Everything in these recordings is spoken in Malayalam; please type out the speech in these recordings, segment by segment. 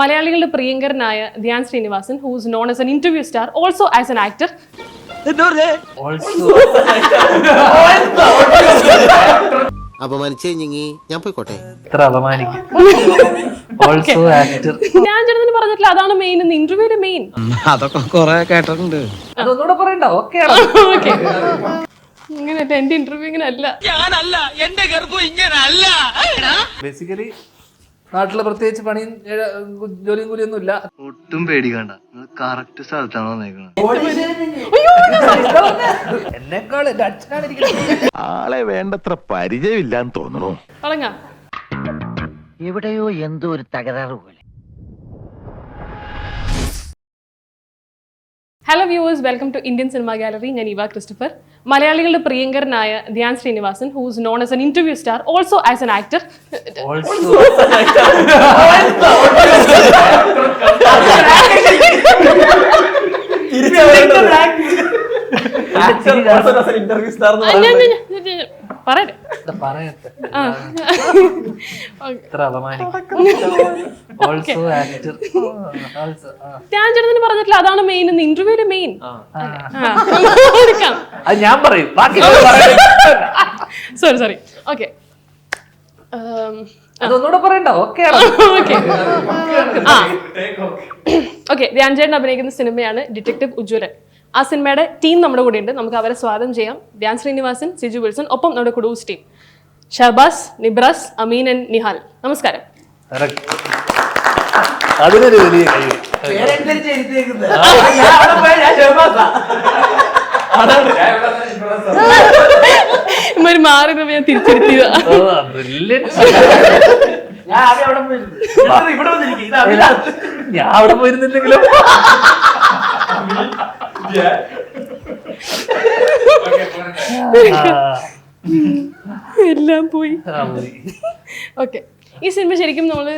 മലയാളികളുടെ പ്രിയങ്കരനായ Dhyan Sreenivasan who's known as an interview star also as an actor ഞാൻ പോയിക്കോട്ടെ. ഇത്ര അപമാനിക്കും. ഓൾസോ ആക്ടർ ഞാൻ ചേട്ടന് പറഞ്ഞിട്ടില്ല. അതാണ് മെയിൻ ഇന്റർവ്യൂവിന്റെ മെയിൻ അതൊക്കെ കൊറേ കേട്ടിട്ടുണ്ട്. അതൊന്നുകൂടെ പറയണ്ട. ഓക്കെ ഓക്കെ ഇങ്ങനെ എന്റെ ഇന്റർവ്യൂ ഇങ്ങനെ അല്ല ബേസിക്കലി നാട്ടിൽ പ്രത്യേകിച്ച് പണിയും ജോലിയും കൂലിയൊന്നും ഇല്ല ഒട്ടും പേടിക്കണ്ട. കണ്ട കറക്റ്റ് സ്ഥലത്താണ് വന്നേക്കുന്നത് എന്നെക്കാൾ എന്റെ അച്ഛനാണ് ഇരിക്കുന്നത്. ആളെ വേണ്ടത്ര പരിചയമില്ലാന്ന് തോന്നുന്നു. തുടങ്ങാം എവിടെയോ എന്തോ ഒരു തകരാറ് പോലെ. Hello viewers welcome to Indian cinema gallery ഞാൻ ഇവ ക്രിസ്റ്റഫർ. മലയാളികളുടെ പ്രിയങ്കരനായ Dhyan Sreenivasan who's known as an interview star also as an actor പറയട്ടെ. പറയട്ടെ ധ്യാൻ ചേട്ടന് പറഞ്ഞിട്ടില്ല. അതാണ് മെയിൻ ഇന്റർവ്യൂൽ മെയിൻ ഞാൻ പറയും. ബാക്കി സോറി സോറി ഓക്കെ അതൊന്നുകൂടെ പറയണ്ട. ഓക്കെ ഓക്കെ ധ്യാൻ ചേട്ടൻ അഭിനയിക്കുന്ന സിനിമയാണ് ഡിറ്റക്റ്റീവ് ഉജ്വലൻ ആ സിനിമയുടെ ടീം നമ്മുടെ കൂടെ ഉണ്ട് നമുക്ക് അവരെ സ്വാഗതം ചെയ്യാം. ധ്യാൻ ശ്രീനിവാസൻ സിജു വിൽസൺ ഒപ്പം നമ്മുടെ കുടൂസ് ടീം ഷഹബാസ് നിബ്രാസ് അമീൻ ആൻഡ് നിഹാൽ. നമസ്കാരം. അതിനൊരു വലിയ മാറി ഞാൻ തിരിച്ചെടുത്തിയതാ. ഞാൻ അവിടെ പോയിരുന്നില്ലെങ്കിലും. പോയി ആ, പോയി. ഓക്കെ ഈ സിനിമ ശരിക്കും നമ്മൾ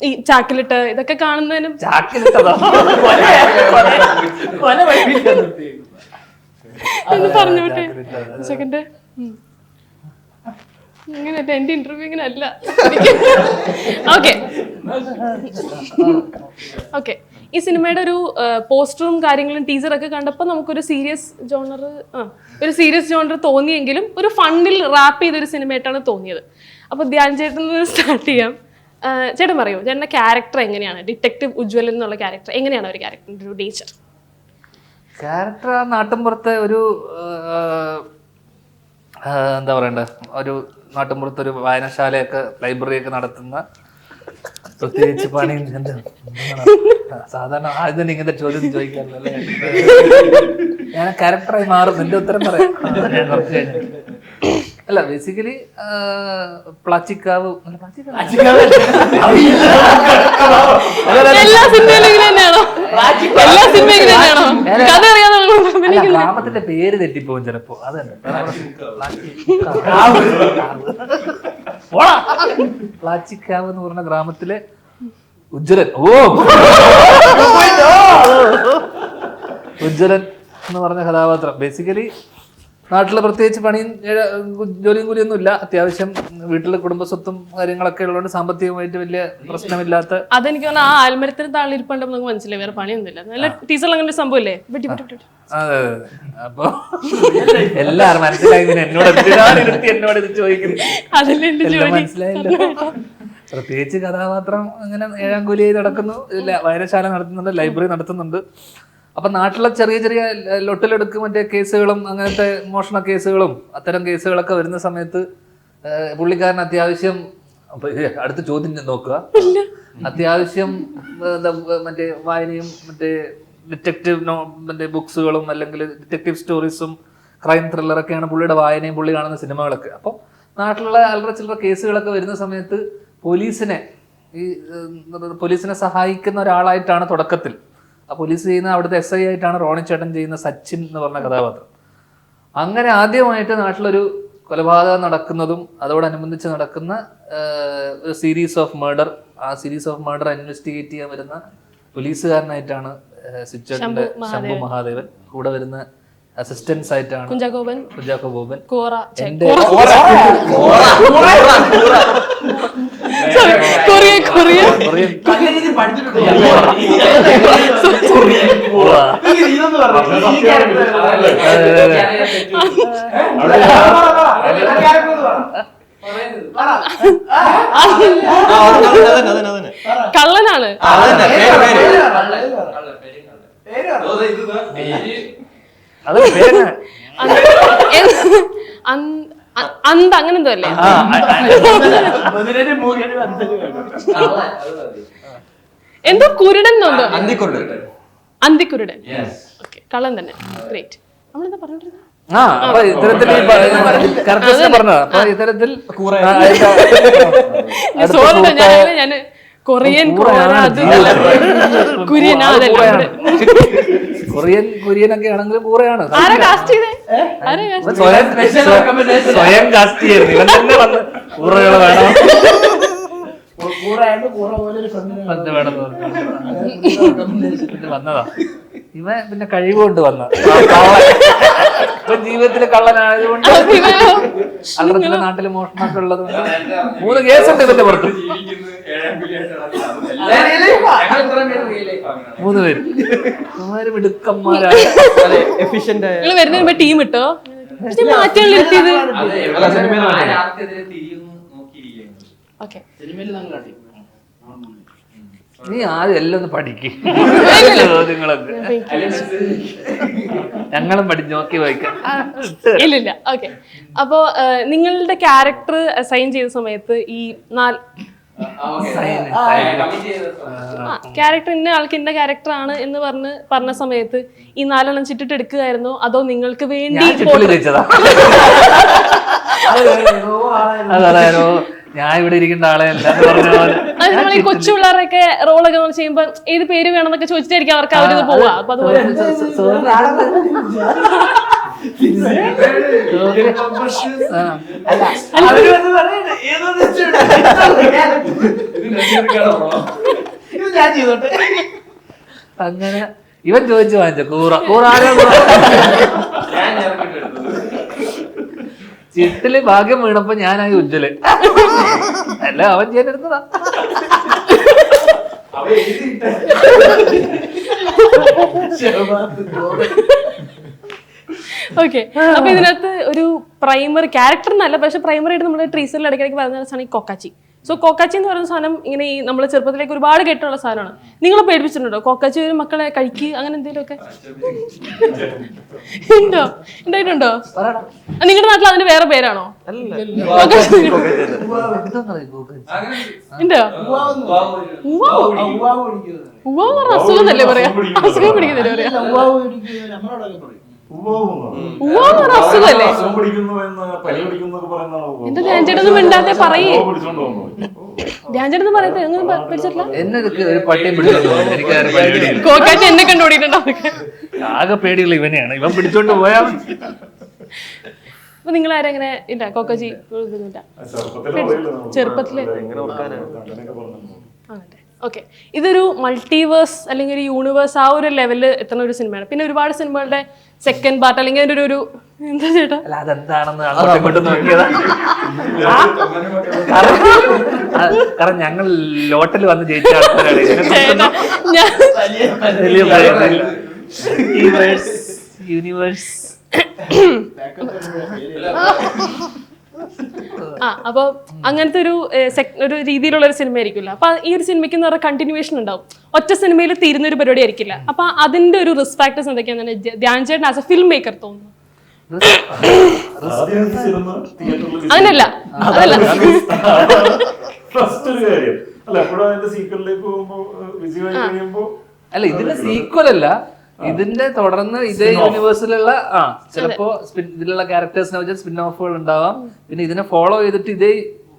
ഈ ചാക്കിലിട്ട് ഇതൊക്കെ കാണുന്നതിനും പറഞ്ഞു ഒന്ന് പറഞ്ഞോട്ടെ സെക്കൻഡ് ഇങ്ങനെ അല്ല, എന്റെ ഇന്റർവ്യൂ ഇങ്ങനെ അല്ല ഓക്കെ ഓക്കെ ഈ സിനിമയുടെ ഒരു പോസ്റ്ററും കാര്യങ്ങളും ടീച്ചറൊക്കെ കണ്ടപ്പോൾ നമുക്കൊരു സീരിയസ് ജോണർ ഒരു സീരിയസ് ജോണർ തോന്നിയെങ്കിലും ഒരു ഫണ്ണിൽ റാപ്പ് ചെയ്തൊരു സിനിമയായിട്ടാണ് തോന്നിയത്. അപ്പോൾ ധ്യാൻ ചേട്ടൻ സ്റ്റാർട്ട് ചെയ്യാം. ചേട്ടൻ പറയൂ ചേട്ടന്റെ ക്യാരക്ടർ എങ്ങനെയാണ്? ഡിറ്റക്റ്റീവ് ഉജ്ജ്വലൻ എന്നുള്ള ക്യാരക്ടർ എങ്ങനെയാണ് ഒരു ക്യാരക്ടറിന്റെ ഒരു നേച്ചർ ക്യാരക്ടർ ആ നാട്ടിൻപുറത്തെ ഒരു എന്താ പറയണ്ടേ? ഒരു നാട്ടിൻപുറത്ത് ഒരു വായനശാലയൊക്കെ ലൈബ്രറിയൊക്കെ നടത്തുന്ന പ്രത്യേകിച്ച് പണി എന്താ സാധാരണ ആദ്യം തന്നെ ഇങ്ങനത്തെ ചോദ്യം ചോദിക്കാറില്ല അല്ലേ? ഞാൻ ക്യാരക്ടറായി മാറും. എന്റെ ഉത്തരം പറയാം. ഞാൻ കുറച്ച് കഴിഞ്ഞു അല്ല ബേസിക്കലി പ്ലാച്ചിക്കാവ്. ഗ്രാമത്തിന്റെ പേര് തെറ്റിപ്പോവും ചിലപ്പോ. അതന്നെ പ്ലാച്ചിക്കാവ് എന്ന് പറഞ്ഞ ഗ്രാമത്തിലെ ഉജ്ജ്വലൻ. ഓ. ഉജ്ജ്വലൻ. എന്ന് പറഞ്ഞ കഥാപാത്രം. ബേസിക്കലി നാട്ടിൽ പ്രത്യേകിച്ച് പണിയും ജോലിയും കൂലിയൊന്നും ഇല്ല അത്യാവശ്യം വീട്ടിലെ കുടുംബസ്വത്തും കാര്യങ്ങളൊക്കെ ഉള്ളതുകൊണ്ട് സാമ്പത്തികമായിട്ട് വലിയ പ്രശ്നമില്ലാത്ത അതെനിക്ക് തോന്നുന്നു ആ ആൽമരത്തിന് താളിരിപ്പുണ്ടെന്ന് നമുക്ക് മനസ്സിലായി. വേറെ പണിയൊന്നുമില്ല. നല്ല ടീച്ചർ അങ്ങനെ ഒരു സംഭവം ഇല്ലേ അതെ. അപ്പൊ എല്ലാരും മനസ്സിലായി എന്നോട് എന്നോട് ഇത് ചോദിക്കുന്നു അതല്ലേ മനസ്സിലായല്ലോ. പ്രത്യേകിച്ച് കഥാപാത്രം അങ്ങനെ ഏഴാം കൂലിയായി നടക്കുന്നു. ഇല്ല വായനശാല നടത്തുന്നുണ്ട് ലൈബ്രറി നടത്തുന്നുണ്ട്. അപ്പൊ നാട്ടിലെ ചെറിയ ചെറിയ ലൊട്ടിലെടുക്ക് മറ്റേ കേസുകളും അങ്ങനത്തെ മോഷണ കേസുകളും അത്തരം കേസുകളൊക്കെ വരുന്ന സമയത്ത് പുള്ളിക്കാരൻ അത്യാവശ്യം അടുത്ത ചോദ്യം നോക്കുക. അത്യാവശ്യം മറ്റേ വായനയും മറ്റേ ഡിറ്റക്റ്റീവ് നോ മറ്റേ ബുക്സുകളും അല്ലെങ്കിൽ ഡിറ്റക്റ്റീവ് സ്റ്റോറീസും ക്രൈം ത്രില്ലറൊക്കെയാണ് പുള്ളിയുടെ വായനയും പുള്ളി കാണുന്ന സിനിമകളൊക്കെ. അപ്പോൾ നാട്ടിലുള്ള അല്ലറ ചില്ലറ കേസുകളൊക്കെ വരുന്ന സമയത്ത് പോലീസിനെ ഈ പോലീസിനെ സഹായിക്കുന്ന ഒരാളായിട്ടാണ് തുടക്കത്തിൽ. ആ പോലീസ് ചെയ്യുന്ന അവിടുത്തെ എസ് ഐ ആയിട്ടാണ് റോണി ചേട്ടൻ ചെയ്യുന്ന സച്ചിൻ എന്ന് പറഞ്ഞ കഥാപാത്രം. അങ്ങനെ ആദ്യമായിട്ട് നാട്ടിലൊരു കൊലപാതകം നടക്കുന്നതും അതോടനുബന്ധിച്ച് നടക്കുന്ന ഒരു സീരീസ് ഓഫ് മർഡർ ആ സീരീസ് ഓഫ് മർഡർ ഇൻവെസ്റ്റിഗേറ്റ് ചെയ്യാൻ വരുന്ന പോലീസുകാരനായിട്ടാണ് സിച്ചേട്ടന്റെ ശംഭു മഹാദേവൻ. കൂടെ വരുന്ന അസിസ്റ്റൻസ് ആയിട്ടാണ് കുഞ്ചാക്കോബൻ കുഞ്ചാക്കോ ബോബൻ കോറ ഛെ, എന്റെ കോറ. Sorry, കൊറിയൻ കൊറിയൻ കള്ളനാണ്. അത്? അന്ത് അങ്ങനെ എന്തോ അല്ലേ എന്തോ കുരുടൻ എന്തോ അന്തിക്കുരുടൻ ഓക്കെ കള്ളൻ തന്നെ. ഗ്രേറ്റ് നമ്മളെന്താ പറഞ്ഞിരുന്നത് ആ അപ്പൊ ഇത്തരത്തിൽ കറക്റ്റ് പറഞ്ഞതാ. അപ്പൊ ഇത്തരത്തിൽ കൊറിയൻ കൂറയാണ് കോര അത് ജീവിതം. കുര്യൻ കൂറ അതല്ല കൂറയാണ്. കൊറിയൻ കൊറിയൻ ഒക്കെ ആണെങ്കിലും കൂറയാണ് ആരാ കാസ്റ്റ് ചെയ്തേ? ആരാ കാസ്റ്റ് സ്വയം സ്വയം കാസ്റ്റ് ചെയ്യുന്നു ഇവൻ തന്നെ വന്ന് കൂറകൾ വേണം. വന്നതാ. ഇവ പിന്നെ കഴിവുകൊണ്ട് വന്ന. ഇവൻ ജീവിതത്തിൽ കള്ളനായതുകൊണ്ട് അല്ലറച്ചില നാട്ടിൽ മോഷണമൊക്കെ ഉള്ളത് മൂന്ന് കേസുണ്ട് ഇവന്റെ പുറത്ത്. മൂന്ന് പേര്. ആരും മിടുക്കന്മാരാണ് എഫിഷ്യന്റ് ആയ നിങ്ങൾ വരുന്നതിന് മുമ്പ് ടീം ഇട്ടോ? മാറ്റാണല്ലോ ഇരുത്തിയത് ഓക്കെ. നീ ആദ്യം എല്ലാം ഒന്ന് പഠിക്കും. ചോദ്യങ്ങളൊക്കെ. ഞങ്ങളും പഠിച്ച് നോക്കി വായിക്കാം. ഇല്ലില്ല. ഓക്കെ. അപ്പോ നിങ്ങളുടെ ക്യാരക്ടർ സൈൻ ചെയ്ത സമയത്ത് ഈ നാല് ക്യാരക്ടർ ഇന്ന ആൾക്ക് ഇന്ന ക്യാരക്ടർ ആണ് എന്ന് പറഞ്ഞ് പറഞ്ഞ സമയത്ത് ഈ നാലെണ്ണം ചിട്ടിട്ട് എടുക്കുകയായിരുന്നു. അതോ നിങ്ങൾക്ക് വേണ്ടി ഞാൻ ഇവിടെ ഇരിക്കേണ്ട ആളെ അല്ല കൊച്ചു പിള്ളേരൊക്കെ റോളൊക്കെ നമ്മൾ ചെയ്യുമ്പോ ഏത് പേര് വേണമെന്നൊക്കെ ചോദിച്ചിട്ടായിരിക്കും അവർക്ക് അവരിത് പോവാ അപ്പൊ അതുപോലെ അങ്ങനെ ഇവൻ ചോദിച്ചു വാങ്ങിച്ചു കൂറ കൂറ ആരാ കൂറ? ചിട്ടിൽ ഭാഗ്യം വീണപ്പോ ഞാനായി ഉജ്ജ്വൽ. അല്ല അവൻ ചെയ്യാനിരുന്നതാ ഓക്കെ. അപ്പൊ ഇതിനകത്ത് ഒരു പ്രൈമറി ക്യാരക്ടർ എന്നല്ല പക്ഷെ പ്രൈമറി ആയിട്ട് നമ്മുടെ ട്രീസറിൽ ഇടയ്ക്കിടയ്ക്ക് സാധനം ഈ കൊക്കാച്ചി. സോ കൊക്കാച്ചി എന്ന് പറയുന്ന സാധനം ഇങ്ങനെ ഈ നമ്മളെ ചെറുപ്പത്തിലേക്ക് ഒരുപാട് കേട്ടുള്ള സാധനമാണ്. നിങ്ങൾ പേടിപ്പിച്ചിട്ടുണ്ടോ? കൊക്കാച്ചി ഒരു മക്കളെ കഴിക്കുക അങ്ങനെ എന്തെങ്കിലും ഒക്കെ ഉണ്ടോ? ഉണ്ടായിട്ടുണ്ടോ? നിങ്ങളുടെ നാട്ടിൽ അതിന്റെ വേറെ പേരാണോ. ഉണ്ടോ? ഉവ്വാ പറഞ്ഞ അസുഖം എന്നല്ലേ പറയാ? അസുഖം പിടിക്കുന്നില്ലേ പറയാ. ധ്യാൻ ചേട്ടൊന്നും മിണ്ടാതെ പറയേ. പറയത്തെ ഒന്നും എന്നെ ഇതൊക്കെ ഒരു പട്ടിയും പിടിച്ചോണ്ട് പോകും എനിക്ക് ആരും പേടിയില്ല. കോക്കാച്ചി എന്നെ കണ്ടുപിടിയിട്ടുണ്ടോ അതൊക്കെ ആകെ പേടിയുള്ള ഇവനെയാണ്. ഇവൻ പിടിച്ചോണ്ട് പോയാ അപ്പൊ നിങ്ങൾ ആരെങ്ങനെ ഇല്ല. കോക്കോജി ചെറുപ്പത്തിൽ ആണല്ലേ? ഓക്കെ ഇതൊരു മൾട്ടിവേഴ്സ് അല്ലെങ്കിൽ ഒരു യൂണിവേഴ്സ് ആ ഒരു ലെവലിൽ എത്തുന്ന ഒരു സിനിമയാണ് പിന്നെ ഒരുപാട് സിനിമകളുടെ സെക്കൻഡ് പാർട്ട് അല്ലെങ്കിൽ അതിന്റെ ഒരു എന്താ ചേട്ടാ? അല്ല അതെന്താണെന്ന് കാരണം ഞങ്ങൾ ലോട്ടിൽ വന്ന് ജയിച്ച ആൾക്കാരാണ്. യൂണിവേഴ്സ് ആ അപ്പൊ അങ്ങനത്തെ ഒരു ഒരു രീതിയിലുള്ള ഒരു സിനിമ ആയിരിക്കില്ല അപ്പൊ ഈ ഒരു സിനിമയ്ക്ക് എന്ന് പറഞ്ഞാൽ കണ്ടിന്യൂവേഷൻ ഉണ്ടാവും. ഒറ്റ സിനിമയിൽ തീരുന്ന ഒരു പരിപാടി ആയിരിക്കില്ല. അപ്പൊ അതിന്റെ ഒരു റിസ്ക് ഫാക്ടേഴ്സ് എന്തൊക്കെയാണ് ധ്യാൻ ചേട്ടൻ ആസ് എ ഫിലിം മേക്കർ തോന്നുന്നു അങ്ങനല്ല അതല്ല ഫസ്റ്റ് ഒരു കാര്യം. അല്ല എപ്പോഴും അതിന്റെ സീക്വലിലേക്ക് പോകുമ്പോ വിജയമായി കഴിയുമ്പോ അല്ല ഇതിന്റെ സീക്വൽ അല്ല. ഇതിന്റെ തുടർന്ന് ഇതേ യൂണിവേഴ്സിലുള്ള ആ ചിലപ്പോ ഇതിലുള്ള ക്യാരക്ടേഴ്സിനെ വെച്ചാൽ സ്പിൻ ഓഫുകൾ ഉണ്ടാവാം. പിന്നെ ഇതിനെ ഫോളോ ചെയ്തിട്ട് ഇതേ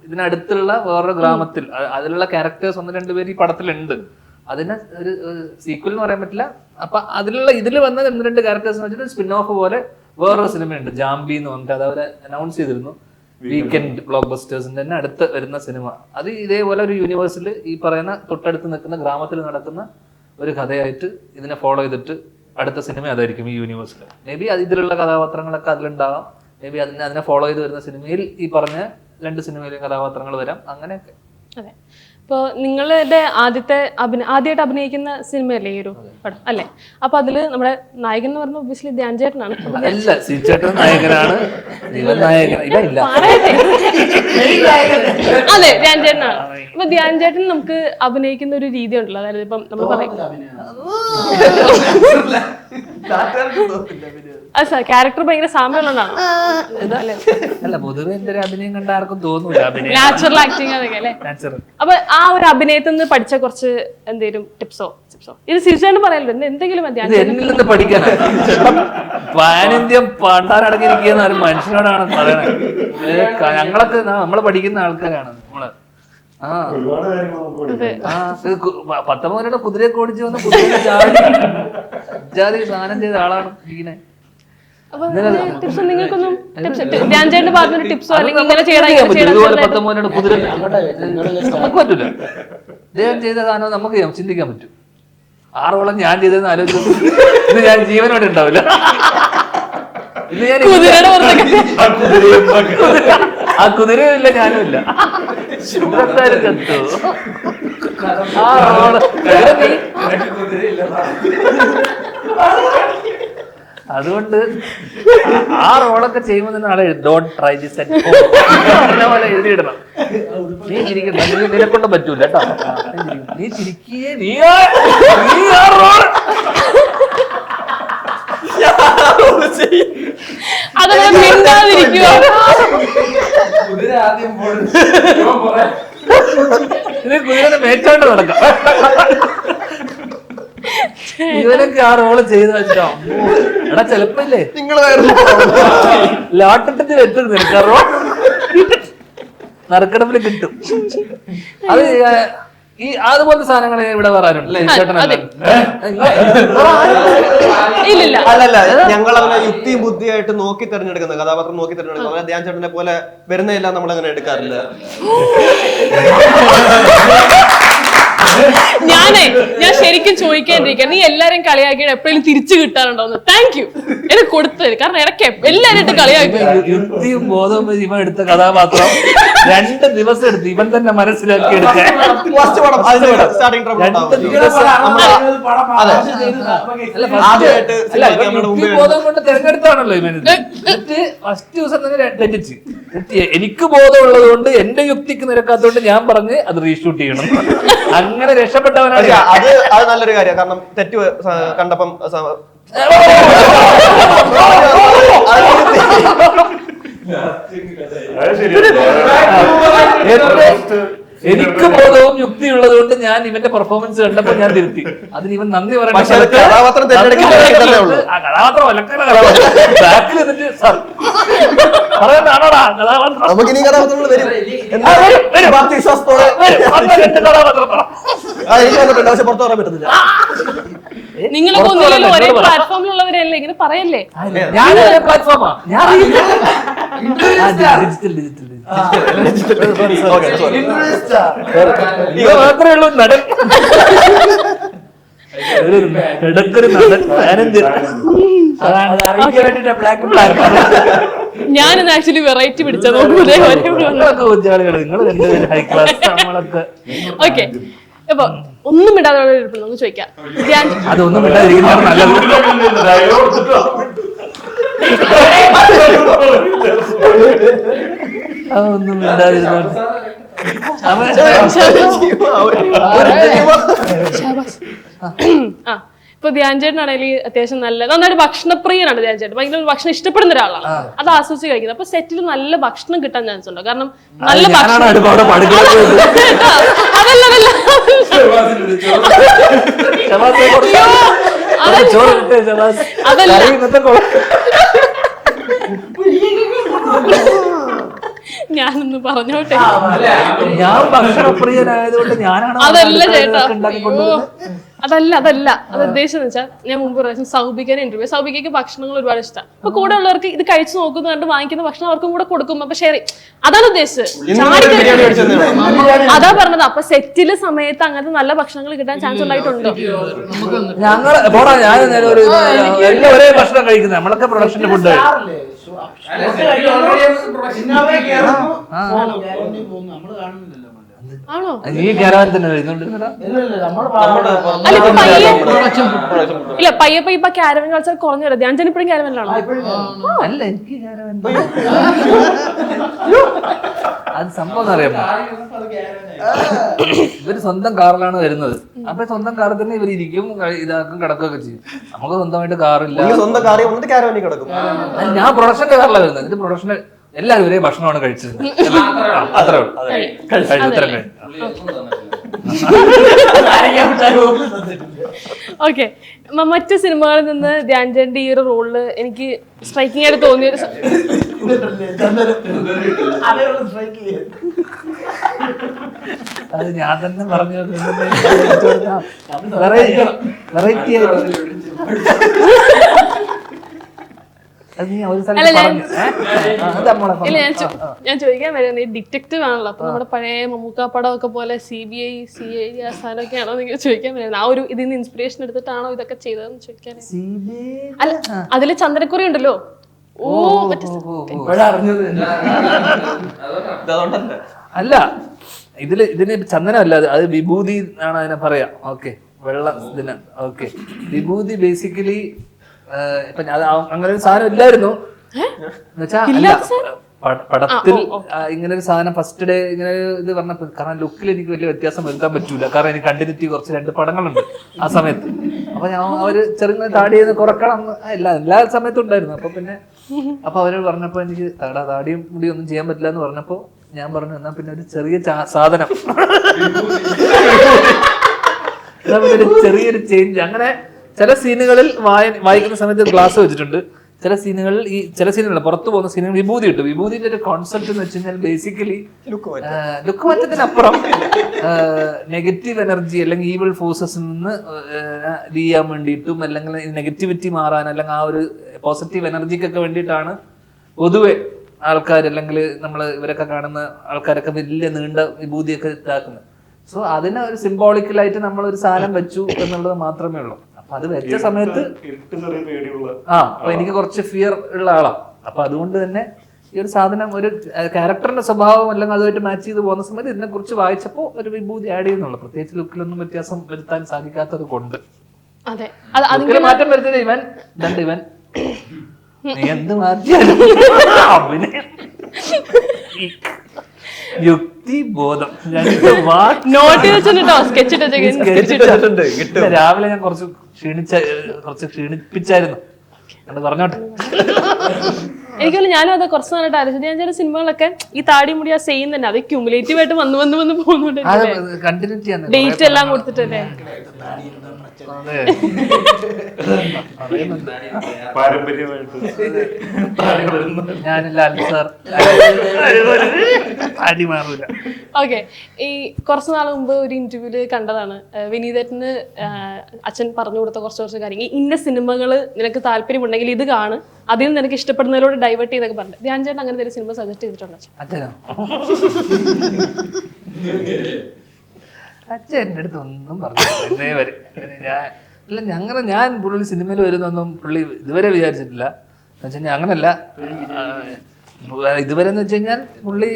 ഇതിനടുത്തുള്ള വേറൊരു ഗ്രാമത്തിൽ അതിലുള്ള ക്യാരക്ടേഴ്സ് ഒന്ന് രണ്ടുപേര് ഈ പടത്തിലുണ്ട്. അതിനെ ഒരു സീക്വൽ എന്ന് പറയാൻ പറ്റില്ല. അപ്പൊ അതിലുള്ള ഇതിൽ വന്ന ഒന്ന് രണ്ട് ക്യാരക്ടേഴ്സ് വെച്ചിട്ട് സ്പിൻ ഓഫ് പോലെ വേറൊരു സിനിമയുണ്ട്. ജാംബി എന്ന് പറഞ്ഞിട്ട് അത് അവരെ അനൗൺസ് ചെയ്തിരുന്നു. വീക്കെൻഡ് ബ്ലോക്ക് ബസ്റ്റേഴ്സിന്റെ തന്നെ അടുത്ത് വരുന്ന സിനിമ. അത് ഇതേപോലെ ഒരു യൂണിവേഴ്സിൽ ഈ പറയുന്ന തൊട്ടടുത്ത് നിൽക്കുന്ന ഗ്രാമത്തിൽ നടക്കുന്ന ഒരു കഥയായിട്ട് ഇതിനെ ഫോളോ ചെയ്തിട്ട് അടുത്ത സിനിമ അതായിരിക്കും ഈ യൂണിവേഴ്സിൽ മേ ബി ഇതിലുള്ള കഥാപാത്രങ്ങളൊക്കെ അതിലുണ്ടാകാം മേ ബി അതിനെ അതിനെ ഫോളോ ചെയ്ത് വരുന്ന സിനിമയിൽ ഈ പറഞ്ഞ രണ്ട് സിനിമയിലെ കഥാപാത്രങ്ങൾ വരാം. അങ്ങനെയൊക്കെ. അതെ. ഇപ്പോൾ നിങ്ങളുടെ ആദ്യത്തെ അഭിന ആദ്യമായിട്ട് അഭിനയിക്കുന്ന സിനിമയല്ലേ ഈ ഒരു പടം അല്ലേ? അപ്പൊ അതിൽ നമ്മുടെ നായകൻ എന്ന് പറഞ്ഞ ഒബ്വിയസ്ലി ധ്യാൻ ചേട്ടനാണ് നായകനാണ്. അതെ ധ്യാൻ ചേട്ടനാണ് അപ്പൊ ധ്യാൻ ചേട്ടൻ നമുക്ക് അഭിനയിക്കുന്ന ഒരു രീതി ഉണ്ടല്ലോ അതായത് ഇപ്പം നമ്മൾ പറയും. ക്യാരക്ടർ ഭയങ്കര സാമ്യമുള്ളതാണ്. അല്ലേ പൊതുവെ അഭിനയം കണ്ട ആർക്കും തോന്നൂല നാച്ചുറൽ ആക്ടിങ് അതൊക്കെ അല്ലേ? അപ്പൊ ആ ഒരു അഭിനയത്തിൽ നിന്ന് പഠിച്ച കുറച്ച് എന്തെങ്കിലും ടിപ്സോ ടിപ്സോ ഇത് സിരിച്ചാണ്ട് പറയല്ലോ എന്ത് എന്തെങ്കിലും എന്നിൽ പാനിന്ത്യം പണ്ടാരടങ്ങിയിരിക്കുന്ന ഒരു മനുഷ്യനോടാണ് പറയണത്. ഏ, ക- നമ്മളെ പഠിക്കുന്ന ആൾക്കാരാണ് നമ്മൾ. ആ. ആ ഇത് കു- പ- പത്തൊമ്പതിനോട് കുതിരയൊക്കെ ഓടിച്ചു വന്ന് കുതിരയെ ജാതി സ്നാനം ചെയ്ത ആളാണ് ഇങ്ങനെ. കുതിര അദ്ദേഹം ചെയ്ത സാധനം നമുക്ക് ചിന്തിക്കാൻ പറ്റും. ആറോളം ഞാൻ ചെയ്തതെന്ന് ആലോചിച്ചു ഇന്ന് ഞാൻ ജീവനോടെ ഉണ്ടാവില്ല. ഇന്ന് ഞാൻ ആ കുതിരയും ഇല്ല ഞാനും ഇല്ല. ശുഭ്രത്താരും ചത്തു. ആ നീ- അതുകൊണ്ട് ആ റോളൊക്കെ ചെയ്യുമ്പോൾ തന്നെ ആളെ ഡോണ്ട് ട്രൈ ദിസ് പറഞ്ഞ പോലെ എഴുതിയിടണം. നീ ചിരിക്കണ്ട. നീ നിന്നെ കൊണ്ട് പറ്റൂല കേട്ടോ. നീ ചിരിക്കേ. നീ നീ ആ റോൾ അതങ്ങനെ മിണ്ടാതിരിക്കുക ഇത് കുതിരനെ മേച്ചോണ്ട് നടക്കാം. ഇവനൊക്കെ ആ റോൾ ചെയ്ത് വെച്ചോ. എടാ ചെലപ്പോ ഇല്ലേ ലോട്ടിട്ട് വെച്ചത് നിനക്കാറോ നറുക്കെടുപ്പിൽ കിട്ടും. അത് ഈ- അതുപോലത്തെ സാധനങ്ങൾ ഇവിടെ ഇല്ലില്ല. അല്ലല്ല ഞങ്ങൾ അങ്ങനെ യുക്തിയും ബുദ്ധിയായിട്ട് നോക്കി തിരഞ്ഞെടുക്കുന്ന കഥാപാത്രം നോക്കി തിരഞ്ഞെടുക്കുന്നത് അങ്ങനെ ധ്യാൻ ചേട്ടനെ പോലെ വരുന്നതെല്ലാം നമ്മൾ അങ്ങനെ എടുക്കാറില്ല ഞാനേ ഞാൻ ശരിക്കും ചോദിക്കാണ്ടിരിക്കാം നീ എല്ലാരും കളിയാക്കിയിട്ട് എപ്പോഴും തിരിച്ചു കിട്ടാറുണ്ടോന്ന്. താങ്ക് യു എന്നെ കൊടുത്തത്. കാരണം ഇടയ്ക്ക് എല്ലാരും കളിയാക്കി. യുക്തിയും ബോധവും ഇവൻ എടുത്ത കഥാപാത്രം രണ്ട് ദിവസം എടുത്ത് ഇവൻ തന്നെ മനസ്സിലാക്കി എടുക്കാൻ. ബോധം കൊണ്ട് തിരഞ്ഞെടുത്താണല്ലോ ഇവൻ ഫസ്റ്റ് ദിവസം തന്നെ തെറ്റിച്ച്. എനിക്ക് ബോധമുള്ളത് കൊണ്ട് എന്റെ യുക്തിക്ക് നിരക്കാത്തതുകൊണ്ട് ഞാൻ പറഞ്ഞ് അത് റീഷൂട്ട് ചെയ്യണം. അങ്ങനെ രക്ഷപ്പെട്ടവനാണ് പക്ഷെ അത് അത് നല്ലൊരു കാര്യമാണ് കാരണം തെറ്റ് കണ്ടപ്പം എനിക്ക് ബോധവും യുക്തിയുള്ളത് കൊണ്ട് ഞാൻ ഇവന്റെ പെർഫോമൻസ് കണ്ടപ്പോൾ ഞാൻ തിരുത്തി. അതിന് ഇവൻ നന്ദി പറയണം കഥാപാത്രം ബാക്കിൽ എന്നിട്ട് സാർ പറയുന്നതാണോടാ കഥാപാത്രം നമുക്ക് ഇനി കഥാപാത്രങ്ങൾ വരും. ആ, വരും, വരും. ഭക്തി വിശ്വാസത്തോടെ വരും, വന്ന രണ്ട് കഥാപാത്രം പറ. ആ, എനിക്ക് വന്നിട്ടുണ്ട് പക്ഷെ പുറത്തു പറയാൻ പറ്റുന്നില്ല നിങ്ങളൊക്കെ പുറത്ത് ഒന്നില്ലല്ലോ ഒരേ പ്ലാറ്റ്ഫോമിലുള്ളവരല്ലേ? ഇങ്ങനെ പറയല്ലേ? ഞാൻ ഒരേ പ്ലാറ്റ്ഫോമാ. ഞാൻ ഡിജിറ്റൽ ഡിജിറ്റൽ Okay, sorry. ഇവ മാത്രമേ ഉള്ളൂ നടൻ. ഇടക്കൊരു നടൻ ഞാനിന്ന് ആക്ച്വലി വെറൈറ്റി പിടിച്ച നോക്കൂലേ നിങ്ങളൊക്കെ കൊച്ചാളുകൾ നിങ്ങൾ രണ്ടുപേരും ഹൈ ക്ലാസ് നമ്മളൊക്കെ. ഓക്കെ അപ്പൊ ഒന്നും ഇടാതെ നമുക്ക് ചോദിക്കാം. ഒന്നും അതൊന്നും അതൊന്നും. ആ ഇപ്പൊ ധ്യാൻ ചേട്ടനാണെങ്കിൽ അത്യാവശ്യം നല്ല നന്നായിട്ട് ഭക്ഷണപ്രിയനാണ് ധ്യാൻ ചേട്ടൻ ഭയങ്കര ഭക്ഷണം ഇഷ്ടപ്പെടുന്ന ഒരാളാണ്. അത് ആസ്വദിച്ച് കഴിക്കുന്നത്. അപ്പൊ സെറ്റിൽ നല്ല ഭക്ഷണം കിട്ടാൻ ചാൻസ് ഉണ്ടോ. കാരണം നല്ല ഭക്ഷണം അതല്ല. ഞാനൊന്ന് പറഞ്ഞോട്ടെ? ഞാൻ ഭക്ഷണപ്രിയനായതുകൊണ്ട് ഞാനാണ് അതല്ല ചേട്ടാ. അതല്ല അതല്ല. അത് ഉദ്ദേശം വെച്ചാൽ ഞാൻ മുമ്പ് പ്രാവശ്യം സൗബിക്കാൻ ഇന്റർവ്യൂ സൗബിക്കയ്ക്ക് ഭക്ഷണങ്ങൾ ഒരുപാട് ഇഷ്ടമാണ് അപ്പൊ കൂടെ ഉള്ളവർക്ക് ഇത് കഴിച്ചു നോക്കുന്ന കണ്ട് വാങ്ങിക്കുന്ന ഭക്ഷണം അവർക്കും കൂടെ കൊടുക്കും. അപ്പൊ ഷെയർ അതാണ് ഉദ്ദേശിച്ചത്. അതാ പറഞ്ഞത്. അപ്പൊ സെറ്റിൽ സമയത്ത് അങ്ങനത്തെ നല്ല ഭക്ഷണങ്ങൾ കിട്ടാൻ ചാൻസ് ഉണ്ടായിട്ടുണ്ടോ? ഞങ്ങൾ ഞാൻ ഒരേ ഭക്ഷണം കഴിക്കുന്നത് നമ്മളൊക്കെ പ്രൊഡക്ഷന്റെ ഫുഡ് നമ്മൾ കാണുന്നില്ലല്ലോ. ആണോ? ഈ ക്യാരവാൻ തന്നെ ഇല്ല പയ്യെ പയ്യെ ഇപ്പൊ കൾച്ചർ കുറഞ്ഞു വരും ഞാൻ ഇപ്പോഴും ക്യാരവനിലാണോ അല്ല എനിക്ക് അത് സംഭവം അറിയാമോ? ഇവർ സ്വന്തം കാറിലാണ് വരുന്നത്. അപ്പൊ സ്വന്തം കാറിൽ തന്നെ ഇവർ ഇരിക്കും ഇതാക്കും കിടക്കുകയൊക്കെ ചെയ്യും. നമുക്ക് സ്വന്തമായിട്ട് കാറില്ല. സ്വന്തം വന്നിട്ട് കിടക്കും. ഞാൻ പ്രൊഡക്ഷന്റെ കാറിലാണ് വരുന്നത്. ഇത് പ്രൊഡക്ഷന്റെ എല്ലാവരും ഒരേ ഭക്ഷണമാണ് കഴിച്ചത്. അത്രേ ഉള്ളൂ. കഴിച്ചു ഉത്തരം ഓക്കെ. മറ്റു സിനിമകളിൽ നിന്ന് ധ്യാൻചന്ദ് ഈ ഒരു റോളിൽ എനിക്ക് സ്ട്രൈക്കിംഗ് ആയിട്ട് തോന്നിയ അത് ഞാൻ തന്നെ പറഞ്ഞു വെറൈറ്റി അത് നീ ഒരു സ്ഥലത്ത് അല്ല, ഞാൻ- ചോദിക്കാൻ വരുന്നത് ഈ ഡിറ്റക്റ്റീവ് ആണല്ലോ. അപ്പൊ നമ്മുടെ പഴയ മമ്മൂക്ക പടം ഒക്കെ പോലെ C B I C I D ആസ്ഥാനൊക്കെ ആണോ നിങ്ങൾ ചോദിക്കാൻ വരുന്നത്. ആ ഒരു ഇതിൽ നിന്ന് ഇൻസ്പിറേഷൻ എടുത്തിട്ടാണോ ഇതൊക്കെ ചെയ്തതെന്ന് ചോദിക്കാൻ അല്ല അതിൽ ചന്ദ്രക്കുറി ഉണ്ടല്ലോ. ഓ അല്ല ഇതിൽ ഇതിന് ചന്ദനമല്ല അത് അത് വിഭൂതി ആണ് അതിനെ പറയാ. ഓക്കെ വെള്ളം ഇതിന്. ഓക്കെ വിഭൂതി ബേസിക്കലി അങ്ങനെ ഒരു സാധനം ഇല്ലായിരുന്നു. പടത്തിൽ ഇങ്ങനെ ഒരു സാധനം ഫസ്റ്റ് ഡേ ഇങ്ങനെ ഇത് പറഞ്ഞപ്പോ കാരണം ലുക്കിൽ എനിക്ക് വലിയ വ്യത്യാസം വരുത്താൻ പറ്റൂല. കാരണം എനിക്ക് കണ്ടിന്യൂറ്റി കുറച്ച് രണ്ട് പടങ്ങളുണ്ട് ആ സമയത്ത്. അപ്പൊ ഞാൻ അവർ ചെറുങ്ങനെ താടി ചെയ്ത് കുറക്കണം. എല്ലാ എല്ലാ സമയത്തും ഉണ്ടായിരുന്നു. അപ്പൊ പിന്നെ അപ്പൊ അവർ പറഞ്ഞപ്പോ എനിക്ക് താടാ താടിയും മുടി ഒന്നും ചെയ്യാൻ പറ്റില്ല എന്ന് പറഞ്ഞപ്പോ ഞാൻ പറഞ്ഞു എന്നാ പിന്നെ ഒരു ചെറിയ സാധനം. എന്നാ പിന്നെ ഒരു ചെറിയൊരു ചേഞ്ച് അങ്ങനെ ചില സീനുകളിൽ വായ വായിക്കുന്ന സമയത്ത് ഗ്ലാസ് വെച്ചിട്ടുണ്ട്. ചില സീനുകളിൽ ഈ ചില സീനുകളിൽ പുറത്തു പോകുന്ന സീനുകൾ വിഭൂതി ഇട്ടു വിഭൂതിന്റെ ഒരു കോൺസെപ്റ്റ് എന്ന് വെച്ച് കഴിഞ്ഞാൽ ബേസിക്കലി ലുക്ക് മാറ്റത്തിനപ്പുറം നെഗറ്റീവ് എനർജി അല്ലെങ്കിൽ ഈവിൾ ഫോഴ്സസിൽ നിന്ന് ചെയ്യാൻ വേണ്ടിയിട്ടും അല്ലെങ്കിൽ നെഗറ്റിവിറ്റി മാറാൻ അല്ലെങ്കിൽ ആ ഒരു പോസിറ്റീവ് എനർജിക്കൊക്കെ വേണ്ടിയിട്ടാണ് പൊതുവെ ആൾക്കാർ അല്ലെങ്കിൽ നമ്മൾ ഇവരൊക്കെ കാണുന്ന ആൾക്കാരൊക്കെ വലിയ നീണ്ട വിഭൂതിയൊക്കെ ഇതാക്കുന്നത്. സോ അതിനെ ഒരു സിംബോളിക്കലായിട്ട് നമ്മൾ ഒരു സാധനം വെച്ചു എന്നുള്ളത് മാത്രമേ ഉള്ളൂ. അപ്പൊ അത് വെച്ച സമയത്ത് ഇരുട്ട് ചെറിയ പേടിയുള്ള ആ അപ്പൊ എനിക്ക് കുറച്ച് ഫിയർ ഉള്ള ആളാണ് അപ്പൊ അതുകൊണ്ട് തന്നെ ഈ ഒരു സാധനം ഒരു ക്യാരക്ടറിന്റെ സ്വഭാവം അല്ലെങ്കിൽ അതുമായിട്ട് മാച്ച് ചെയ്ത് പോകുന്ന സമയത്ത് ഇതിനെ കുറിച്ച് വായിച്ചപ്പോൾ ഒരു വിഭൂതി ആഡ് ചെയ്യുന്നുള്ളു. പ്രത്യേകിച്ച് ലുക്കിലൊന്നും വ്യത്യാസം വരുത്താൻ സാധിക്കാത്തത് കൊണ്ട്. മാറ്റം വരുത്തിയത് ഇവൻ. രണ്ട് ഇവൻ? നീ എന്ത് മാറ്റിയാലും. അഭിനയം. യുക്തി ബോധം രണ്ട് വാക്ക് നോട്ട് വെച്ചിട്ടോ സ്കെച്ച് ഇട്ടോ sketch ഇട്ടിട്ടുണ്ട്, കിട്ടും. രാവിലെ ഞാൻ കുറച്ച് ക്ഷീണിച്ച കുറച്ച് ക്ഷീണിപ്പിച്ചായിരുന്നു. എന്ന് പറഞ്ഞോട്ടെ. എനിക്കല്ല ഞാനും അത് കുറച്ച് നാളായിട്ട് ആലോചിച്ചത് ഞാൻ ചില സിനിമകളൊക്കെ ഈ താടി മുടി ആ സെയിം തന്നെ. അത് ക്യൂമുലേറ്റീവ് ആയിട്ട് വന്ന് വന്ന് വന്ന് പോകുന്നുണ്ട് ഡേറ്റ് എല്ലാം കൊടുത്തിട്ടല്ലേ? ഓക്കെ ഈ കുറച്ച് നാൾ മുമ്പ് ഒരു ഇന്റർവ്യൂൽ കണ്ടതാണ്. വിനീതേട്ടന് അച്ഛൻ പറഞ്ഞു കൊടുത്ത കുറച്ച് കുറച്ച് കാര്യങ്ങൾ. ഇന്ന സിനിമകൾ നിനക്ക് താല്പര്യമുണ്ടെങ്കിൽ ഇത് കാണ്. അതിൽ നിന്ന് നിനക്ക് ഇഷ്ടപ്പെടുന്നതിലൂടെ ഡൈവേർട്ട് ചെയ്തൊക്കെ പറഞ്ഞു ധ്യാൻ ചേട്ടൻ അങ്ങനെ ഒരു സിനിമ സജസ്റ്റ് ചെയ്തിട്ടുണ്ടോ? അച്ഛൻ? എന്റെ അടുത്ത് ഒന്നും പറഞ്ഞു വരെ. ഞാൻ അല്ല ഞങ്ങൾ ഞാൻ പുള്ളി സിനിമയിൽ വരുന്നൊന്നും പുള്ളി ഇതുവരെ വിചാരിച്ചിട്ടില്ല. എന്ന് വെച്ച് കഴിഞ്ഞാൽ അങ്ങനല്ല. ഇതുവരെ എന്ന് വെച്ച് കഴിഞ്ഞാൽ പുള്ളി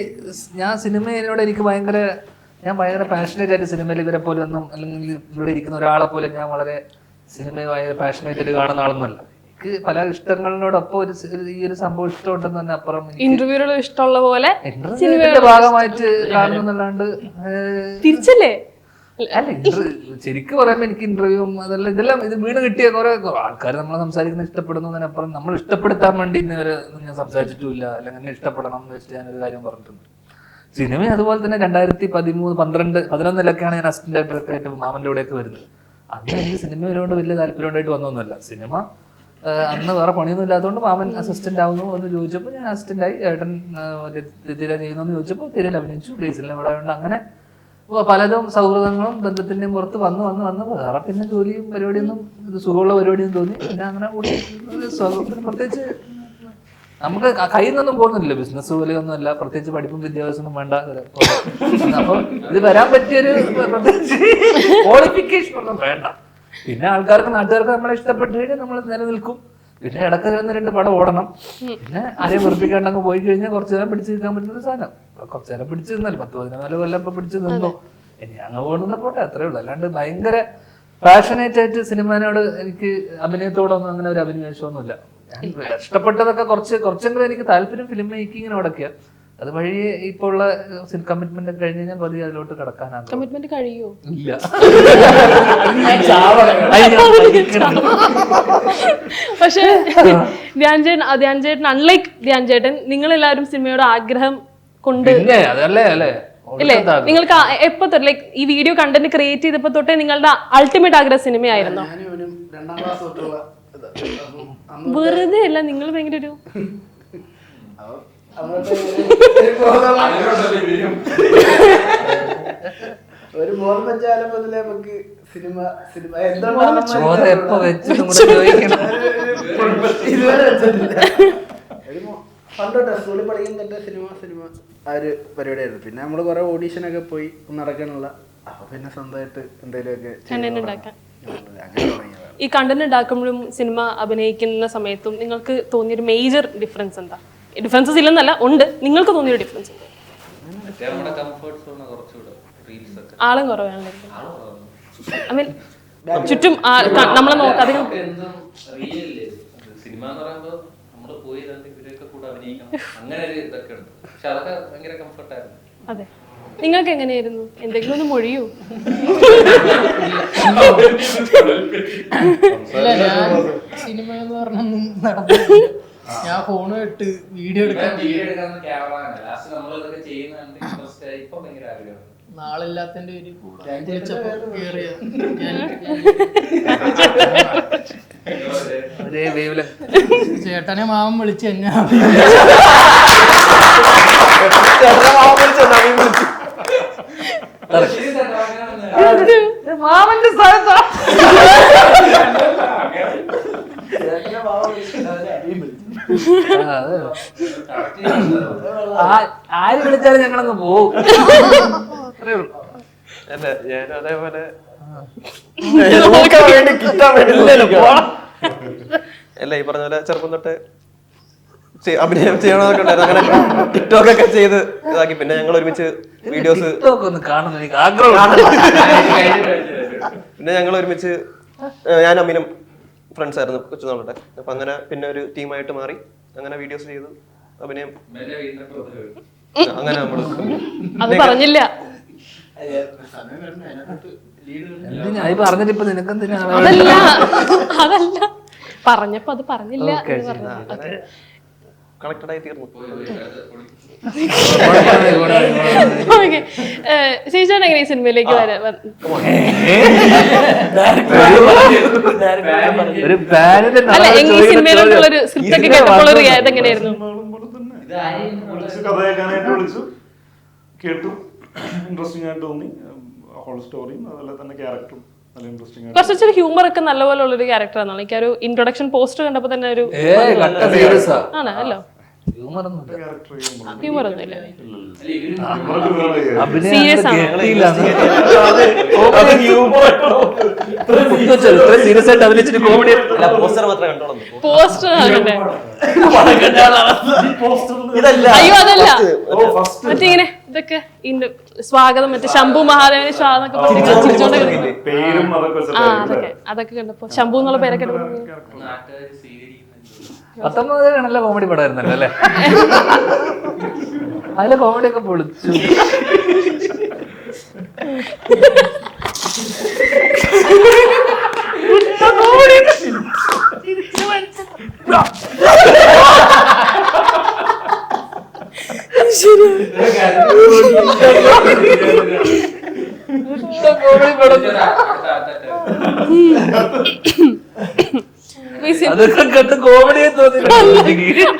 ഞാൻ സിനിമയോട് എനിക്ക് ഭയങ്കര ഞാൻ ഭയങ്കര പാഷനേറ്റ് ആയിട്ട് സിനിമയിൽ ഇവരെ പോലെ ഒന്നും അല്ലെങ്കിൽ ഇവിടെ ഇരിക്കുന്ന ഒരാളെ പോലെ ഞാൻ വളരെ സിനിമയെ ഭയങ്കര പാഷനേറ്റ് ആയിട്ട് കാണുന്ന ആളൊന്നുമല്ല. എനിക്ക് പല ഇഷ്ടങ്ങളിനോടൊപ്പം ഒരു ഈ ഒരു സംഭവം ഇഷ്ടമുണ്ടെന്ന് തന്നെ അപ്പുറം ഇന്റർവ്യൂ ഇന്റർവ്യൂലുള്ള ഇഷ്ടമുള്ള പോലെ സിനിമയുടെ ഭാഗമായിട്ട് കാണുന്നല്ലാണ്ട് തിരിച്ചല്ലേ? അല്ല ശരിക്കും പറയുമ്പോ എനിക്ക് ഇന്റർവ്യൂവും അതെല്ലാം ഇതെല്ലാം ഇത് വീണ് കിട്ടിയ കുറെ ആൾക്കാർ നമ്മളെ സംസാരിക്കുന്ന ഇഷ്ടപ്പെടുന്നതിനപ്പുറം നമ്മൾ ഇഷ്ടപ്പെടുത്താൻ വേണ്ടി ഇന്നുവരെ ഞാൻ സംസാരിച്ചിട്ടില്ല അല്ലെങ്കിൽ എന്നെ ഇഷ്ടപ്പെടണം എന്ന് വെച്ചിട്ട് ഞാനൊരു കാര്യം പറഞ്ഞിട്ടുണ്ട്. സിനിമ അതുപോലെ തന്നെ രണ്ടായിരത്തി പതിമൂന്ന് പന്ത്രണ്ട് പതിനൊന്നിലൊക്കെയാണ് ഞാൻ അസിസ്റ്റന്റ് ഡയറക്ടർ ആയിട്ട് മാമന്റെ കൂടെയൊക്കെ വരുന്നത്. അന്ന് എനിക്ക് സിനിമയിലോട് വലിയ താല്പര്യം ഉണ്ടായിട്ട് വന്നൊന്നുമല്ല. സിനിമ അന്ന് വേറെ പണിയൊന്നും ഇല്ലാത്തതുകൊണ്ട് മാമൻ അസിസ്റ്റന്റ് ആവുന്നു എന്ന് ചോദിച്ചപ്പോൾ ഞാൻ അസിസ്റ്റന്റ് ആയി. ഏട്ടൻ തിര ചെയ്യുന്നു ചോദിച്ചപ്പോൾ തിരയിൽ അഭിനയിച്ചു ഗ്രീസിലെ ഇവിടെ. ഉണ്ട് അങ്ങനെ പലതും സൗഹൃദങ്ങളും ബന്ധത്തിന്റെയും പുറത്ത് വന്ന് വന്ന് വന്ന് വേറെ പിന്നെ ജോലിയും പരിപാടിയൊന്നും ഇത് സുഖമുള്ള പരിപാടിയൊന്നും തോന്നി. പിന്നെ അങ്ങനെ കൂടി പ്രത്യേകിച്ച് നമുക്ക് കയ്യിൽ നിന്നൊന്നും പോകുന്നില്ല ബിസിനസ് പോലെയൊന്നും അല്ല. പ്രത്യേകിച്ച് പഠിപ്പും വിദ്യാഭ്യാസമൊന്നും വേണ്ട. അപ്പൊ ഇത് വരാൻ പറ്റിയൊരു പ്രത്യേകിച്ച് ക്വാളിഫിക്കേഷൻ ഒന്നും വേണ്ട. പിന്നെ ആൾക്കാർക്ക് നാട്ടുകാർക്ക് നമ്മളെ ഇഷ്ടപ്പെട്ടു കഴിഞ്ഞാൽ നമ്മൾ നിലനിൽക്കും. പിന്നെ ഇടയ്ക്ക് ചെന്ന് രണ്ട് പടം ഓടണം. പിന്നെ ആരെയും വെറുപ്പിക്കാണ്ടങ്ങ് പോയി കഴിഞ്ഞാൽ കുറച്ചു നേരം പിടിച്ചു നിൽക്കാൻ പറ്റുന്ന ഒരു സാധനം. കുറച്ചു നേരം പിടിച്ചു നിന്നാൽ പത്ത് പതിനാല് കൊല്ലം ഇപ്പൊ പിടിച്ചു നിന്നു. ഇനി അങ്ങ് പോകുന്ന പോട്ടെ. അത്രേ ഉള്ളൂ. അല്ലാണ്ട് ഭയങ്കര പാഷനേറ്റ് ആയിട്ട് സിനിമനോട് എനിക്ക് അഭിനയത്തോടൊന്നും അങ്ങനെ ഒരു അഭിനിവേശമൊന്നുമില്ല. ഞാൻ ഇഷ്ടപ്പെട്ടതൊക്കെ കുറച്ച് കുറച്ചെങ്കിലും എനിക്ക് താല്പര്യം ഫിലിം മേക്കിങ്ങിനോടൊക്കെയാണ് അത് വഴി ഇപ്പൊ ഉള്ള കമ്മിറ്റ്മെന്റ് ഒക്കെ കഴിഞ്ഞ് കഴിഞ്ഞാൽ പതിയെ അതിലോട്ട് കടക്കാനാണ് കമ്മിറ്റ്മെന്റ് കഴിയോ? ഇല്ല. പക്ഷേ പക്ഷെ ധ്യാൻ ചേട്ടൻ ധ്യാൻ ചേട്ടൻ അൺലൈക്ക് ധ്യാൻ ചേട്ടൻ നിങ്ങൾ എല്ലാവരും സിനിമയുടെ ആഗ്രഹം കൊണ്ട് അതല്ലേ അല്ലേ? ഇല്ലേ? നിങ്ങൾക്ക് എപ്പോ തൊട്ട് ലൈക്ക് ഈ വീഡിയോ കണ്ടന്റ് ക്രിയേറ്റ് ചെയ്തപ്പോ തൊട്ടേ നിങ്ങളുടെ അൾട്ടിമേറ്റ് ആഗ്രഹ സിനിമയായിരുന്നു. വെറുതെ അല്ല നിങ്ങൾ ഭയങ്കര ഒരു ഒരു ബോധം വെച്ചാലും മുതലേ നമുക്ക് സിനിമ സിനിമ. എപ്പോ ഇതുവരെ വെച്ചിട്ടില്ല. പണ്ട് തൊട്ട് സ്കൂളിൽ പഠിക്കുന്ന തൊട്ട് സിനിമ സിനിമ ആ ഒരു പരിപാടിയായിരുന്നു. പിന്നെ നമ്മൾ കുറെ ഓഡീഷനൊക്കെ പോയി നടക്കാനുള്ള. അപ്പൊ പിന്നെ സ്വന്തമായിട്ട് എന്തെങ്കിലുമൊക്കെ അങ്ങനെ ഈ കണ്ടന്റ് ഉണ്ടാക്കുമ്പോഴും സിനിമ അഭിനയിക്കുന്ന സമയത്തും നിങ്ങൾക്ക് തോന്നിയൊരു മേജർ ഡിഫറൻസ് എന്താ? ഡിഫറൻസസ് ഇല്ലെന്നല്ല ഉണ്ട്. നിങ്ങൾക്ക് തോന്നിയൊരു ഡിഫറൻസ് ആളും കുറവാണല്ലോ ചുറ്റും നമ്മളെ അതെ. നിങ്ങൾക്ക് എങ്ങനെയായിരുന്നു? എന്തെങ്കിലും ഒന്ന് മൊഴിയൂ. സിനിമ എന്ന് പറഞ്ഞൊന്നും നടന്നില്ല ഞാൻ ഫോൺ ഇട്ട് എടുക്കാൻ വീഡിയോ എടുക്കാൻ നാളില്ലാത്തതിന്റെ ഒരു വിളിച്ചപ്പോ കേറിയ ഞാൻ ഒരേ വേവിൽ ചേട്ടനെ മാമൻ വിളിച്ച് എങ്ങനെ മാമന്റെ സ്ഥലത്താ. ആര് വിളിച്ചാലും ഞങ്ങളങ്ങ് പോവും. അത്രേ ഉള്ളൂ. അല്ല ഞാനും അതേപോലെ അല്ല ഈ പറഞ്ഞ പോലെ ചെറുപ്പം തൊട്ട് അഭിനയം ചെയ്യണമെന്നൊക്കെ ഉണ്ടായിരുന്നു. അങ്ങനെ ടിക്ടോക്ക് ഒക്കെ ചെയ്ത് ഇതാക്കി. പിന്നെ ഞങ്ങൾ ഒരുമിച്ച് വീഡിയോസ് പിന്നെ ഞങ്ങൾ ഒരുമിച്ച് ഞാൻ അമ്മിനും ഫ്രണ്ട്സ് ആയിരുന്നു കൊച്ചു നാളുടെ. അപ്പൊ അങ്ങനെ പിന്നെ ഒരു ടീമായിട്ട് മാറി. അങ്ങനെ വീഡിയോസ് ചെയ്തു. അഭിനയം. അങ്ങനെ നമ്മൾ അത് പറഞ്ഞില്ല. പറഞ്ഞിട്ട് ഇപ്പൊ അതല്ല. അതല്ല. പറഞ്ഞപ്പോ അത് പറഞ്ഞില്ല Okay, എന്ന് പറഞ്ഞു അങ്ങനെ കണക്റ്റഡ് ആയി തീർന്നു. എങ്ങനെ സിനിമയിലേക്ക് ഒരു അല്ല എങ്ങനെ ഒരു സ്ക്രിപ്റ്റ് ഒക്കെ കേട്ടപ്പോൾ ഒരു ഇതെങ്ങനെയായിരുന്നു വിളിച്ചു കഥ കേൾക്കാനായിട്ട് വിളിച്ചു. കേട്ടു. ഇൻട്രസ്റ്റിംഗ് ആയിട്ട് തോന്നി. ഹോൾ സ്റ്റോറിയും അതുപോലെ തന്നെ ക്യാരക്ടറും നല്ല ഇൻട്രസ്റ്റിംഗ് ആയിട്ട് കുറച്ചൊരു ഹ്യൂമർ ഒക്കെ നല്ലപോലെ ഉള്ള ഒരു ക്യാരക്ടറാണ് എനിക്ക് ഒരു ഇൻട്രൊഡക്ഷൻ പോസ്റ്റർ കണ്ടപ്പോ തന്നെ ഒരു ആണ്? അല്ലോ. സീരിയസ് ആയിട്ട് അഭിനയിച്ചിട്ട് കോമഡി അല്ല പോസ്റ്റർ മാത്രമേ കണ്ടോളൂ. പോസ്റ്റർ ഇതല്ല. അയ്യോ അതല്ല. മറ്റേ ഇങ്ങനെ ഇതൊക്കെ സ്വാഗതം മറ്റേ ശംഭു മഹാദേവന് സ്വാഗതം ഒക്കെ പറഞ്ഞ് പേരും അതൊക്കെ അതൊക്കെ അതൊക്കെ കണ്ടപ്പോ. ശംഭു എന്നുള്ള പേരൊക്കെ ഇടുമ്പോ കോമഡി പടം കോമഡി പടമായിരുന്നല്ലോ അല്ലേ? അതിലെ കോമഡി ഒക്കെ പൊളിച്ചു. കോമഡി പടം അതൊക്കെ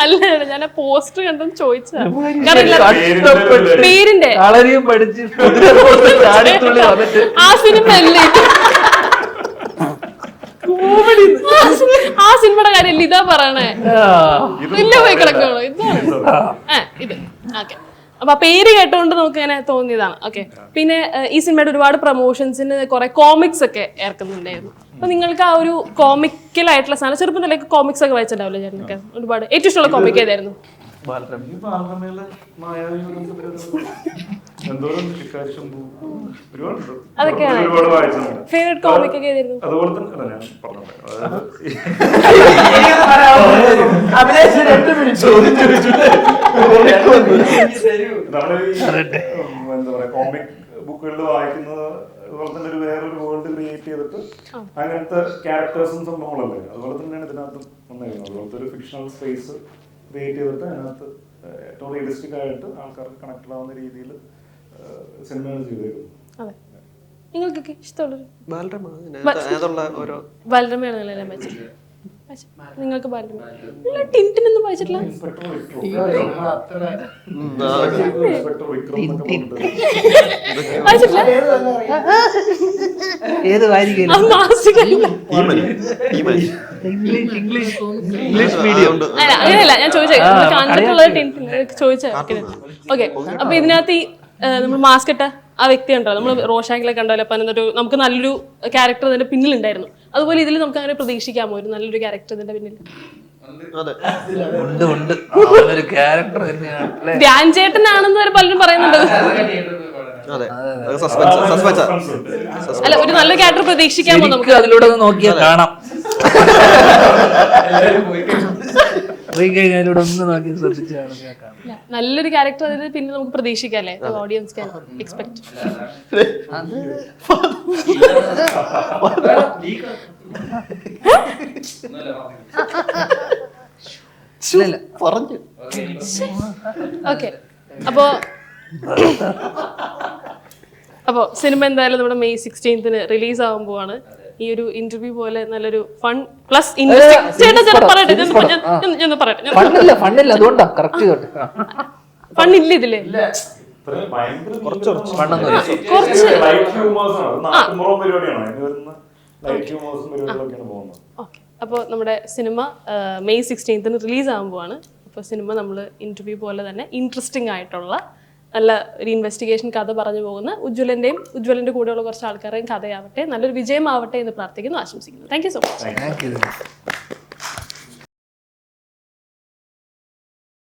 അല്ല ഞാൻ പോസ്റ്റർ കണ്ടെന്ന് ചോദിച്ചതാണ് കാരണം പേരിന്റെ കളരിയും പഠിച്ച് ആ സിനിമ അല്ലേ ആ ആ സിനിമയുടെ കാര്യം ഇതാ പറയണേ. ഇല്ല വലിയ പോയി കിടക്കണോ ഇതാണ്. ആ. ഇത്. ഓക്കെ. അപ്പൊ പേര് കേട്ടുകൊണ്ട് നമുക്ക് ഇങ്ങനെ തോന്നിയതാണ്. ഓക്കെ. പിന്നെ ഈ സിനിമയുടെ ഒരുപാട് പ്രൊമോഷൻസിന് കുറെ കോമിക്സ് ഒക്കെ ഇറക്കുന്നുണ്ടായിരുന്നു അപ്പൊ നിങ്ങൾക്ക് ആ ഒരു കോമിക്കൽ ആയിട്ടുള്ള സാധനം ചെറുപ്പം തന്നെ കോമിക്സ് ഒക്കെ വായിച്ചിട്ടുണ്ടാവില്ലേ ചേട്ടനൊക്കെ? ഒരുപാട്. ഏറ്റവും ഇഷ്ടമുള്ള കോമിക് ഏതായിരുന്നു? ബാലരമയിലെ അതൊക്കെയാണ്. ഒരുപാട് വായിച്ചിട്ടുണ്ട്. ഫേവറേറ്റ് കോമിക് ഒക്കെ ഏതായിരുന്നു? അതുപോലെ തന്നെ ഞാൻ കോമിക് ബുക്കുകളിൽ വായിക്കുന്നത് അതുപോലെ തന്നെ ഒരു വേറൊരു വേൾഡ് ക്രിയേറ്റ് ചെയ്തിട്ട് അങ്ങനത്തെ ക്യാരക്ടേഴ്സും സംഭവങ്ങളല്ലേ അതുപോലെ തന്നെയാണ് ഇതിനകത്ത് വന്നിരിക്കുന്നത് അതുപോലത്തെ ഒരു ഫിക്ഷണൽ സ്പേസ് ക്രിയേറ്റ് ചെയ്തിട്ട് അതിനകത്ത് ഏറ്റവും റിയലിസ്റ്റിക് ആയിട്ട് ആൾക്കാർക്ക് കണക്റ്റഡ് ആവുന്ന രീതിയിൽ സിനിമകൾ ചെയ്തേക്കുന്നു. അതെ. നിങ്ങൾക്കൊക്കെ ഇഷ്ടമുള്ളൊരു ബാലരമ അതിനകത്ത് അതുള്ള ഓരോ ബാലരമയാണ്? നിങ്ങൾക്ക് ടിന്റിനൊന്നും വായിച്ചിട്ടില്ല ഏത് ഇംഗ്ലീഷ് ഇംഗ്ലീഷ് ഇംഗ്ലീഷ്. മീഡിയം. അല്ല അങ്ങനെയല്ല ഞാൻ ചോദിച്ചത് നിങ്ങൾ കണ്ടിട്ടുള്ളത് ചോദിച്ച ഓക്കെ. അപ്പൊ ഇതിനകത്ത് ഈ നമ്മൾ മാസ്ക് ഇട്ട ആ വ്യക്തി ഉണ്ടല്ലോ നമ്മൾ റോഷാങ്കിലൊക്കെ ഉണ്ടാവില്ല അപ്പൊ അതിനൊരു നമുക്ക് നല്ലൊരു ക്യാരക്ടർ അതിന്റെ പിന്നിലുണ്ടായിരുന്നു. അതുപോലെ ഇതിൽ നമുക്ക് അങ്ങനെ പ്രതീക്ഷിക്കാമോ? ഒരു നല്ലൊരു ക്യാരക്ടർ ഇതിന്റെ പിന്നിൽ അതെ. ഉണ്ട് ഉണ്ട്. അവനൊരു ക്യാരക്ടർ തന്നെയാണ് ധ്യാൻ ചേട്ടനാണെന്ന് വരെ പലരും പറയുന്നുണ്ട്. അതെ. അത് സസ്പെൻസ് അല്ല ഒരു നല്ല ക്യാരക്ടർ പ്രതീക്ഷിക്കാമോ നമുക്ക്? അതിലൂടെ നോക്കിയാൽ കാണാം. പോയി കഴിഞ്ഞാൽ അതിലൂടെ ഒന്ന് നോക്കി ശ്രദ്ധിച്ചാണ് നല്ലൊരു ക്യാരക്ടർ അതിന് പിന്നെ നമുക്ക് പ്രതീക്ഷിക്കാല്ലേ? Audience can expect. പറഞ്ഞു. ഓക്കെ അപ്പോ അപ്പോ സിനിമ എന്തായാലും നമ്മുടെ മെയ് സിക്സ്റ്റീൻത്തിന് റിലീസ് ആവാൻ പോവാണ്. ഈ ഒരു ഇന്റർവ്യൂ പോലെ നല്ലൊരു ഫൺ പ്ലസ് ഫണ്ണില്ല ഇതിൽ. അപ്പോൾ നമ്മുടെ സിനിമ മെയ് സിക്സ്റ്റീൻത്തിന് റിലീസ് ആകുമ്പോഴാണ്. പോവാണ് അപ്പോൾ സിനിമ നമ്മൾ ഇന്റർവ്യൂ പോലെ തന്നെ ഇൻട്രസ്റ്റിംഗ് ആയിട്ടുള്ള നല്ല ഒരു ഇൻവെസ്റ്റിഗേഷൻ കഥ പറഞ്ഞു പോകുന്ന ഉജ്ജ്വലന്റെയും ഉജ്ജ്വലന്റെ കൂടെയുള്ള കുറച്ച് ആൾക്കാരുടെയും കഥയാവട്ടെ. നല്ലൊരു വിജയമാവട്ടെ എന്ന് പ്രാർത്ഥിക്കുന്നു ആശംസിക്കുന്നു. Thank you so much